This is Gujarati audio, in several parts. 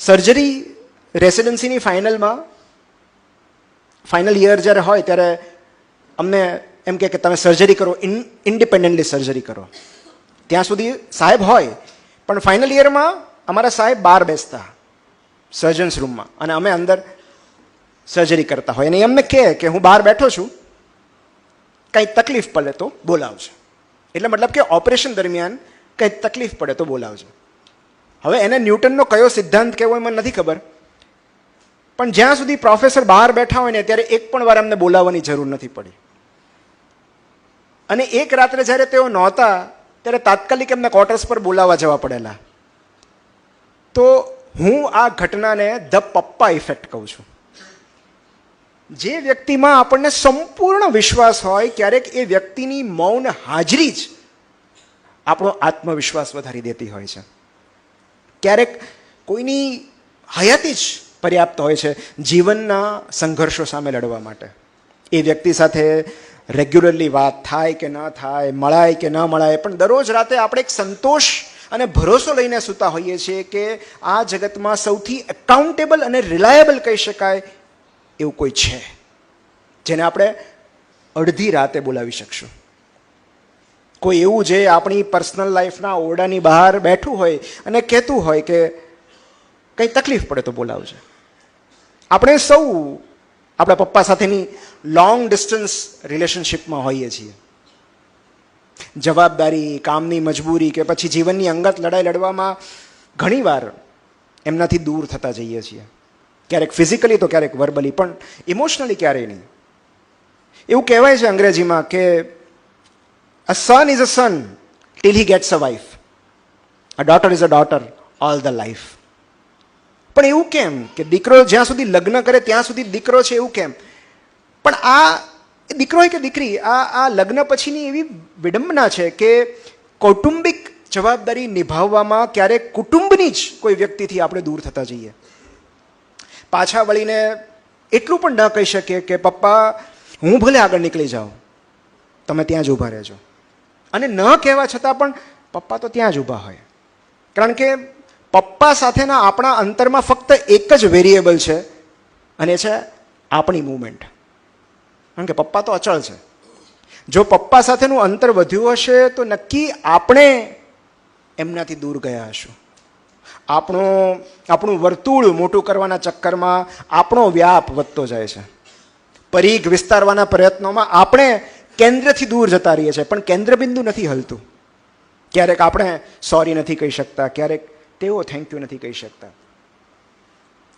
સર્જરી રેસિડન્સીની ફાઇનલમાં ફાઇનલ યર જ્યારે હોય ત્યારે અમને એમ કે તમે સર્જરી કરો ઇન ઇન્ડિપેન્ડન્ટલી સર્જરી કરો. ત્યાં સુધી સાહેબ હોય, પણ ફાઇનલ યરમાં અમારા સાહેબ બહાર બેસતા સર્જન્સ રૂમમાં અને અમે અંદર સર્જરી કરતા હોય. અને એ અમને કહે કે હું બહાર બેઠો છું, કંઈ તકલીફ પડે તો બોલાવજો. એટલે મતલબ કે ઓપરેશન દરમિયાન કંઈ તકલીફ પડે તો બોલાવજો. હવે એને ન્યૂટનનો કયો સિદ્ધાંત કેવો એ મને નથી ખબર. પણ જ્યાં સુધી પ્રોફેસર બહાર બેઠા હોય ને ત્યારે એક પણ વાર અમને બોલાવવાની જરૂર નથી પડી. અને એક રાત્રે જ્યારે તેઓ નહોતા, ત્યારે તાત્કાલિક એમને ક્વાર્ટર્સ પર બોલાવવા જવા પડેલા. તો હું આ ઘટનાને ધ પપ્પા ઇફેક્ટ કહું છું. જે વ્યક્તિમાં આપણને સંપૂર્ણ વિશ્વાસ હોય, ક્યારેક એ વ્યક્તિની મૌન હાજરી જ આપણો આત્મવિશ્વાસ વધારી દેતી હોય છે. ક્યારેક કોઈની હયાતી જ પર્યાપ્ત હોય છે જીવનના સંઘર્ષો સામે લડવા માટે. એ વ્યક્તિ સાથે રેગ્યુલરલી વાત થાય કે ન થાય, મળાય કે ન મળાય, પણ દરરોજ રાતે આપણે એક સંતોષ અને ભરોસો લઈને સૂતા હોઈએ છીએ કે આ જગતમાં સૌથી એકાઉન્ટેબલ અને રિલાયબલ કહી શકાય એવું કોઈ છે, જેને આપણે અડધી રાતે બોલાવી શકશું. કોઈ એવું જે આપણી પર્સનલ લાઈફના ઓરડાની બહાર બેઠું હોય અને કહેતું હોય કે કંઈ તકલીફ પડે તો બોલાવજે. આપણે સૌ આપણા પપ્પા સાથેની લોંગ ડિસ્ટન્સ રિલેશનશીપમાં હોઈએ છીએ. જવાબદારી, કામની મજબૂરી કે પછી જીવનની અંગત લડાઈ લડવામાં ઘણીવાર એમનાથી દૂર થતા જઈએ છીએ. ક્યારેક ફિઝિકલી તો ક્યારેક વર્બલી પણ ઇમોશનલી ક્યારેય નહીં. એવું કહેવાય છે અંગ્રેજીમાં કે a son is a son till he gets a wife. A daughter is a daughter all the life પણ એવું કેમ કે દીકરો જ્યાં સુધી લગ્ન કરે ત્યાં સુધી દીકરો છે એવું કેમ? પણ આ દીકરો હોય કે દીકરી, આ આ લગ્ન પછીની એવી વિડંબના છે કે કૌટુંબિક જવાબદારી નિભાવવામાં ક્યારેક કુટુંબની જ કોઈ વ્યક્તિથી આપણે દૂર થતા જઈએ. પાછા વળીને એટલું પણ ન કહી શકીએ કે, પપ્પા, હું ભલે આગળ નીકળી જાઉં. તમે ત્યાં જ ઊભા રહેજો. અને ન કહેવા છતાં પણ પપ્પા તો ત્યાં જ ઊભા હોય. કારણ કે પપ્પા સાથેના આપણા અંતરમાં ફક્ત એક જ વેરિયેબલ છે અને છે આપણી મૂવમેન્ટ. કારણ કે પપ્પા તો અચળ છે. જો પપ્પા સાથેનું અંતર વધ્યું હશે તો નક્કી આપણે એમનાથી દૂર ગયા હશું. આપણો, આપણું વર્તુળ મોટું કરવાના ચક્કરમાં આપણો વ્યાપ વધતો જાય છે. પરીઘ વિસ્તારવાના પ્રયત્નોમાં આપણે કેન્દ્રથી દૂર જતા રહીએ છીએ, પણ કેન્દ્રબિંદુ નથી હલતું. ક્યારેક આપણે સોરી નથી કહી શકતા, ક્યારેક તેઓ થેન્ક યુ નથી કહી શકતા.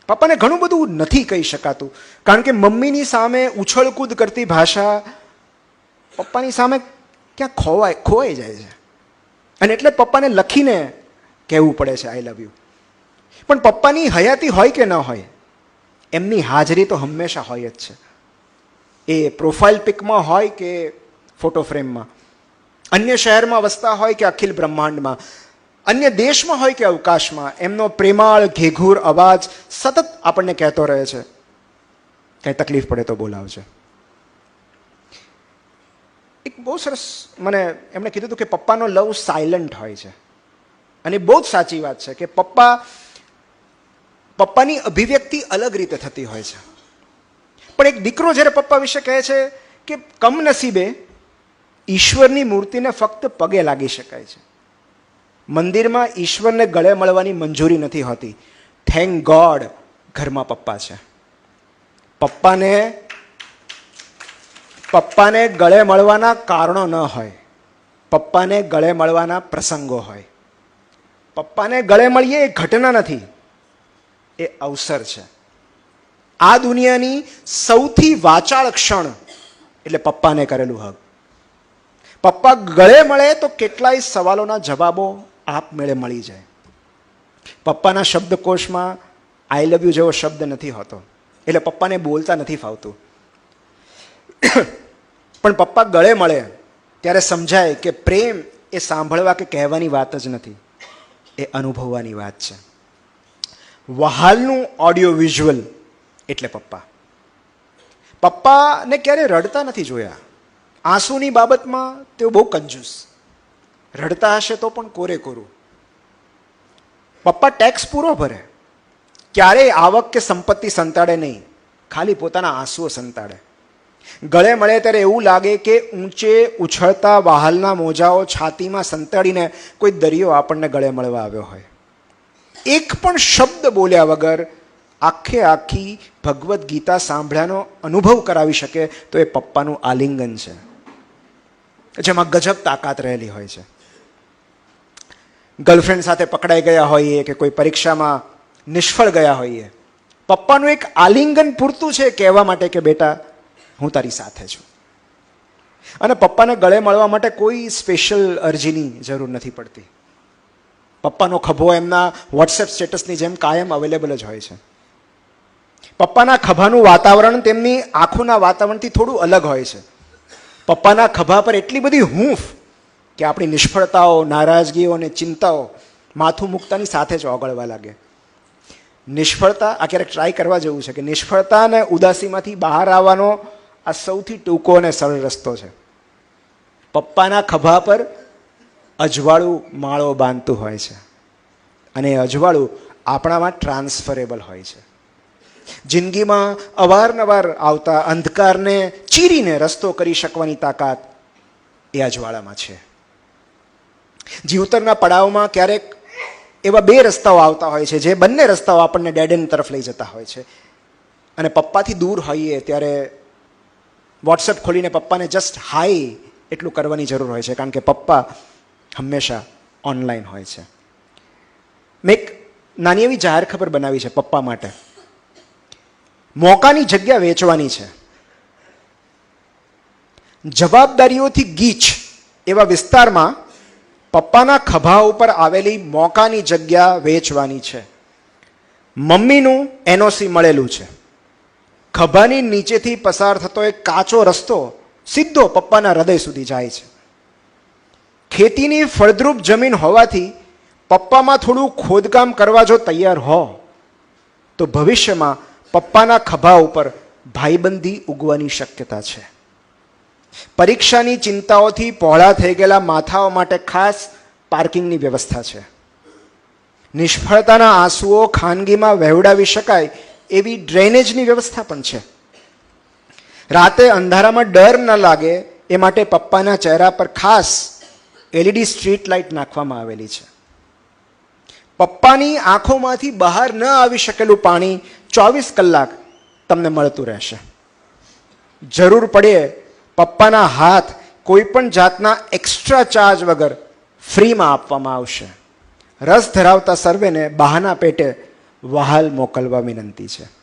પપ્પાને ઘણું બધું નથી કહી શકાતું, કારણ કે મમ્મીની સામે ઉછળકૂદ કરતી ભાષા પપ્પાની સામે ક્યાં ખોવાય, ખોવાઈ જાય છે. અને એટલે પપ્પાને લખીને કહેવું પડે છે આઈ લવ યુ પણ પપ્પાની હયાતી હોય કે ન હોય, એમની હાજરી તો હંમેશા હોય જ છે. એ પ્રોફાઇલ પિકમાં હોય કે ફોટો ફ્રેમમાં અન્ય શહેરમાં વસતા હોય કે અખિલ બ્રહ્માંડમાં? અન્ય દેશમાં હોય કે અવકાશમાં? એમનો પ્રેમાળ, ઘેઘૂર અવાજ સતત આપણને કહેતો રહે છે. કંઈ તકલીફ પડે તો બોલાવજે. એક બહુ સરસ મને એમણે કીધું હતું કે પપ્પાનો લવ સાયલન્ટ હોય છે. અને બહુ જ સાચી વાત છે કે પપ્પા, પપ્પાની અભિવ્યક્તિ અલગ રીતે થતી હોય છે. પણ એક દીકરો જ્યારે પપ્પા વિશે કહે છે કે કમનસીબે ઈશ્વરની મૂર્તિને ફક્ત પગે લાગી શકાય છે. મંદિરમાં ઈશ્વરને ગળે મળવાની મંજૂરી નથી હોતી. થેન્ક ગોડ ઘરમાં પપ્પા છે. પપ્પાને પપ્પાને ગળે મળવાના કારણો ન હોય. પપ્પાને ગળે મળવાના પ્રસંગો હોય. પપ્પાને ગળે મળીએ એ ઘટના નથી. એ અવસર છે. આ દુનિયાની સૌથી વાચાળ ક્ષણ એટલે પપ્પાને કરેલું હક પપ્પા ગળે મળે તો કેટલાય સવાલોના જવાબો આપમેળે મળી જાય. પપ્પાના શબ્દકોશમાં આઈ લવ યુ જેવો શબ્દ નથી હોતો. એટલે પપ્પાને બોલતા નથી ફાવતું. પણ પપ્પા ગળે મળે ત્યારે સમજાય કે પ્રેમ એ સાંભળવા કે કહેવાની વાત જ નથી. એ અનુભવવાની વાત છે. વહાલનું ઓડિયો વિઝ્યુઅલ એટલે પપ્પા. પપ્પાને ક્યારે રડતા નથી જોયા. આંસુની બાબતમાં તેઓ બહુ કંજૂસ. રડતા હશે તો પણ કોરે કોરું. પપ્પા ટેક્સ પૂરો ભરે. ક્યારેય આવક કે સંપત્તિ સંતાડે નહીં. ખાલી પોતાના આંસુઓ સંતાડે. ગળે મળે ત્યારે એવું લાગે કે ઊંચે ઉછળતા વાહલના મોજાઓ છાતીમાં સંતાડીને કોઈ દરિયો આપણને ગળે મળવા આવ્યો હોય. એક પણ શબ્દ બોલ્યા વગર આખે આખી ભગવદ્ ગીતા સાંભળ્યાનો અનુભવ કરાવી શકે તો એ પપ્પાનું આલિંગન છે. જેમાં ગજબ તાકાત રહેલી હોય છે. ગર્લફ્રેન્ડ સાથે પકડાઈ ગયા હોઈએ કે કોઈ પરીક્ષામાં નિષ્ફળ ગયા હોઈએ, પપ્પાનું એક આલિંગન પૂરતું છે કહેવા માટે કે બેટા, હું તારી સાથે છું. અને પપ્પાને ગળે મળવા માટે કોઈ સ્પેશિયલ અરજીની જરૂર નથી પડતી. પપ્પાનો ખભો એમના વોટ્સએપ સ્ટેટસની જેમ કાયમ અવેલેબલ જ હોય છે. પપ્પાના ખભાનું વાતાવરણ તેમની આંખોના વાતાવરણથી થોડું અલગ હોય છે. પપ્પાના ખભા પર એટલી બધી હૂંફ કે આપણી નિષ્ફળતાઓ, નારાજગીઓ અને ચિંતાઓ માથું મૂકતાની સાથે જ ઓગળવા લાગે. નિષ્ફળતા, આ ક્યારેક ટ્રાય કરવા જેવું છે કે નિષ્ફળતા અને ઉદાસીમાંથી બહાર આવવાનો આ સૌથી ટૂંકો અને સરળ રસ્તો છે. પપ્પાના ખભા પર અજવાળું માળો બાંધતું હોય છે. અને એ અજવાળું આપણામાં ટ્રાન્સફરેબલ હોય છે. જિંદગીમાં અવારનવાર આવતા અંધકારને ચીરીને રસ્તો કરી શકવાની તાકાત એ અજવાળામાં છે. જીવતરના પડાવમાં ક્યારેક એવા બે રસ્તાઓ આવતા હોય છે, જે બંને રસ્તાઓ આપણને ડેડ એન્ડ તરફ લઈ જતા હોય છે. અને પપ્પાથી દૂર હોઈએ ત્યારે વોટ્સએપ ખોલીને પપ્પાને જસ્ટ હાઈ એટલું કરવાની જરૂર હોય છે, કારણ કે પપ્પા હંમેશા ઓનલાઈન હોય છે. મેં એક નાની એવી જાહેર ખબર બનાવી છે પપ્પા માટે. મોકાની જગ્યા વેચવાની છે. જવાબદારીઓથી ગીચ એવા વિસ્તારમાં પપ્પાના ખભા ઉપર આવેલી મોકાની જગ્યા વેચવાની છે. મમ્મીનું એનઓસી મળેલું છે. ખભાની નીચેથી પસાર થતો એક કાચો રસ્તો સીધો પપ્પાના હૃદય સુધી જાય છે. ખેતીની ફળદ્રુપ જમીન હોવાથી પપ્પામાં થોડું ખોદકામ કરવા જો તૈયાર હો, તો ભવિષ્યમાં પપ્પાના ખભા ઉપર ભાઈબંધી ઉગવાની શક્યતા છે. પરીક્ષાની ચિંતાઓથી પહોળા થઈ ગયેલા માથાઓ માટે ખાસ પાર્કિંગની વ્યવસ્થા છે. નિષ્ફળતાના આંસુઓ ખાનગીમાં વહેવડાવી શકાય એવી ડ્રેનેજની વ્યવસ્થા પણ છે. રાતે અંધારામાં ડર ન લાગે એ માટે પપ્પાના ચહેરા પર ખાસ એલઈડી સ્ટ્રીટ લાઇટ નાખવામાં આવેલી છે. પપ્પાની આંખોમાંથી બહાર ન આવી શકેલું પાણી ચોવીસ કલાક તમને મળતું રહેશે. જરૂર પડે પપ્પાના હાથ કોઈ પણ જાતના એક્સ્ટ્રા ચાર્જ વગર ફ્રીમાં આપવામાં આવશે. રસ ધરાવતા સર્વેને બહાના પેટે વહાલ મોકલવા વિનંતી છે.